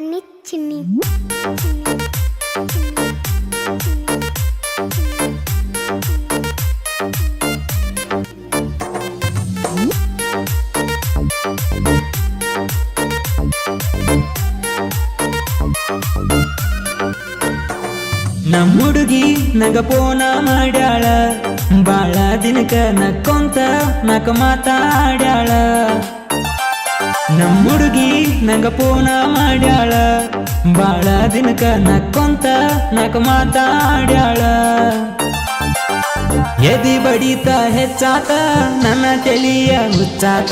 ಸಣ್ಣಿ ಚಿನ್ನಿ ನಮ್ಮ ಹುಡುಗಿ ನಗ ಪೋನ ಮಾಡ್ಯಾಳ ಬಾಳ ದಿನಕ ನಕ್ಕೊಂತ ನಕ ಮಾತಾಡ್ಯಾಳ ನಮ್ಮ ಹುಡುಗಿ ನಂಗ ಪೋನ ಮಾಡ್ಯಾಳ. ಬಾಳ ದಿನಕ ನಕ್ಕೊಂತ ನಕ ಮಾತಾಡ್ಯಾಳ. ಎದಿ ಬಡಿತ ಹೆಚ್ಚಾತ, ನನ್ನ ತೆಲಿಯ ಹುಚ್ಚಾತ.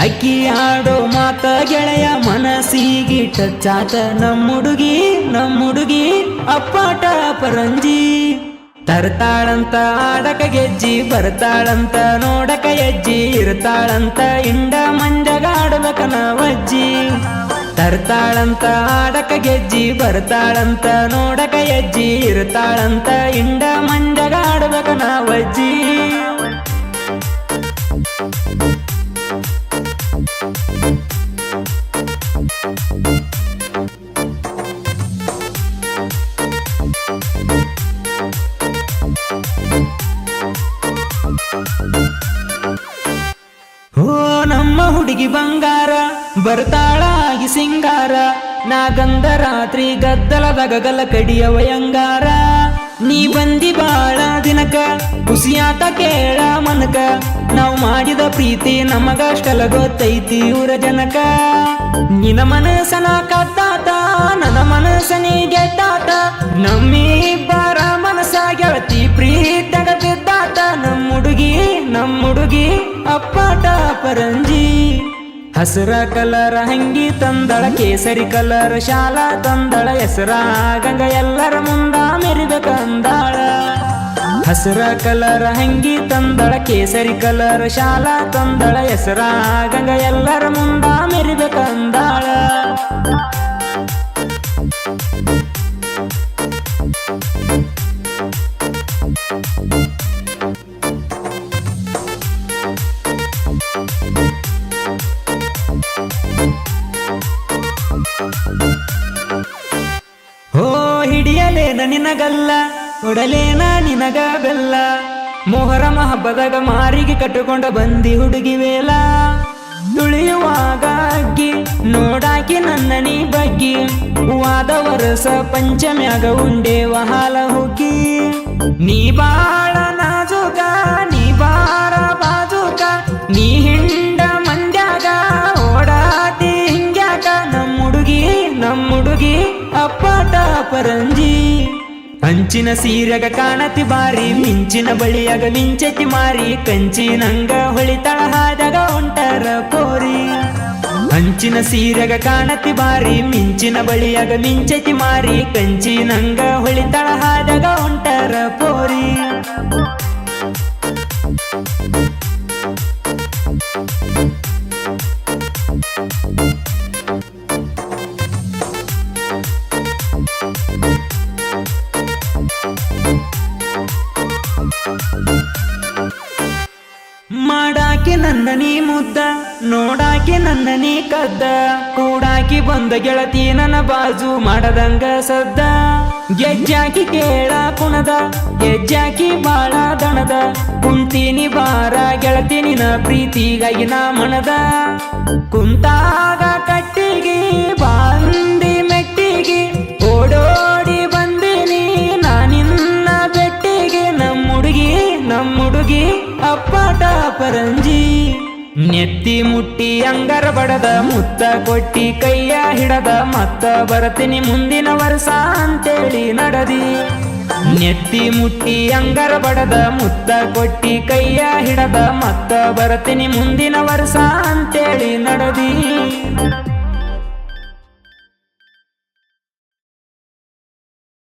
ಅಕ್ಕಿ ಆಡೋ ಮಾತ ಗೆಳೆಯ ಮನಸ್ಸಿಗೆ ಟಚ್ಚಾತ. ನಮ್ಮ ಹುಡುಗಿ ನಮ್ಮ ಹುಡುಗಿ, ಅಪ್ಪಾಟ ಪರಂಜಿ. ತರ್ತಾಳಂತ ಆಡಕ ಗೆಜ್ಜಿ, ಬರ್ತಾಳಂತ ನೋಡಕ ಎಜ್ಜಿ, ಇರ್ತಾಳಂತ ಇಂಡ ಮಂಜಗಾಡ್ಬೇಕ ನಾವಜ್ಜಿ ತರ್ತಾಳಂತ ಆಡಕ ಗೆಜ್ಜಿ, ಬರ್ತಾಳಂತ ನೋಡಕ ಎಜ್ಜಿ, ಇರ್ತಾಳಂತ ಇಂಡ ಮಂಜಗಾಡ್ಬೇಕ ನಾವಜ್ಜಿ ಓ ಹುಡುಗಿ ಬಂಗಾರ, ಬರ್ತಾಳಾಗಿ ಸಿಂಗಾರ ನಾಗಂದ ರಾತ್ರಿ ಗದ್ದಲದಾಗ ಗಲ ಕಡಿಯ ವಯಂಗಾರ. ನೀ ಬಂದಿ ಬಾಳ ದಿನಕ ಖುಷಿಯಾತ ಕೇಳ ಮನಕ, ನಾವು ಮಾಡಿದ ಪ್ರೀತಿ ನಮಗಷ್ಟಲ ಗೊತ್ತೈತಿ ಊರ ಜನಕ. ನಿನ ಮನಸ್ಸನ ಕದ್ದಾತ, ನನ್ನ ಮನಸ್ಸನಿ ಗೆದ್ದಾತ. ನಮ್ಮಿಬ್ಬರ ಮನಸ್ಸ ಗೆಳತಿ ಬಿದ್ದಾತ. ನಮ್ಮ ಹುಡುಗಿ ನಮ್ಮ ಹುಡುಗಿ ಅಪ್ಪಾಟ ಪರಂಜಿ ಹಸಿರ ಕಲರ ಹಂಗಿ ತಂದಳ, ಕೇಸರಿ ಕಲರ್ ಶಾಲಾ ತಂದಳ, ಹೆಸರ ಗಂಗ ಎಲ್ಲರ ಮುಂದ ಮೆರಿಬೇಕಂದಾಳ ಹಸಿರ ಕಲರ ಹಂಗಿ ತಂದಳ, ಕೇಸರಿ ಕಲರ್ ಶಾಲಾ ತಂದಳ, ಹೆಸರ ಗಂಗ ಎಲ್ಲರ ಮುಂದ ಹಿಡಿಯಲೇನ ನಿನಗಲ್ಲ, ಕೊಡಲೇನ ನಿನಗ ಬೆಲ್ಲ ಮೊಹರಮ ಹಬ್ಬದಾಗ ಮಾರಿಗೆ ಕಟ್ಟಿಕೊಂಡ ಬಂದಿ ಹುಡುಗಿ ವೇಲ. ತುಳಿಯುವಾಗ ನೋಡಾಕಿ ನನ್ನ ನೀ ಬಗ್ಗಿ. ವಾದ ವರಸ ಪಂಚಮ್ಯಾಗ ಉಂಡೇವ ಹಾಲ ಹುಗ್ಗಿ. ನೀ ಬಾಳ ನಾಜುಕ ಅಂಚಿನ ಸೀರೆಗ ಕಾಣತಿ ಬಾರಿ, ಮಿಂಚಿನ ಬಳಿಯಾಗ ಮಿಂಚತಿ ಮಾರಿ, ಕಂಚಿನಂಗ ಹೊಳಿತಳ ಹಾದಾಗ ಉಂಟರ ಕೋರಿ. ಅಂಚಿನ ಸೀರೆಗ ಕಾಣತಿ ಬಾರಿ, ಮಿಂಚಿನ ಬಳಿಯಾಗ ಮಿಂಚತಿ ಮಾರಿ, ಕಂಚಿನಂಗ ಹೊಳಿತಳ ಹಾದಾಗ ಉಂಟರ ಪೋರಿ ಮಾಡಾಕಿ ನನ್ನ ನೀ ಮುದ್ದ, ನೋಡಾಕಿ ನಂದನಿ ಕದ್ದ. ಕೂಡಾಕಿ ಬಂದ ಗೆಳತಿ ನನ್ನ ಬಾಜು ಮಾಡದಂಗ ಸದ್ದ. ಗೆಜ್ಜಾಕಿ ಕೇಳ ಕುಣದ, ಗೆಜ್ಜಾಕಿ ಬಾಳ ದಣದ. ಕುಂತೀನಿ ಬಾರ ಗೆಳತಿ ನಿನ್ನ ಪ್ರೀತಿಗಾಗಿ ನಾ ಮನದ ಕುಂತಾಗ ಹುಡುಗಿ ನಮ್ಮ ಹುಡುಗಿ ಅಪ್ಪಾಟ ಪರಂಜಿ. ನೆತ್ತಿ ಮುಟ್ಟಿ ಅಂಗರ ಬಡದ ಮುತ್ತ ಕೊಟ್ಟಿ ಕೈಯ ಹಿಡದ ಮತ್ತ ಬರತೀನಿ ಮುಂದಿನ ವರ್ಷ ಅಂತೇಳಿ ನಡದಿ. ನೆತ್ತಿ ಮುಟ್ಟಿ ಅಂಗರ ಬಡದ ಮುತ್ತ ಕೊಟ್ಟಿ ಕೈಯ ಹಿಡದ ಮತ್ತ ಬರತೀನಿ ಮುಂದಿನ ವರ್ಷ ಅಂತೇಳಿ ನಡದಿ.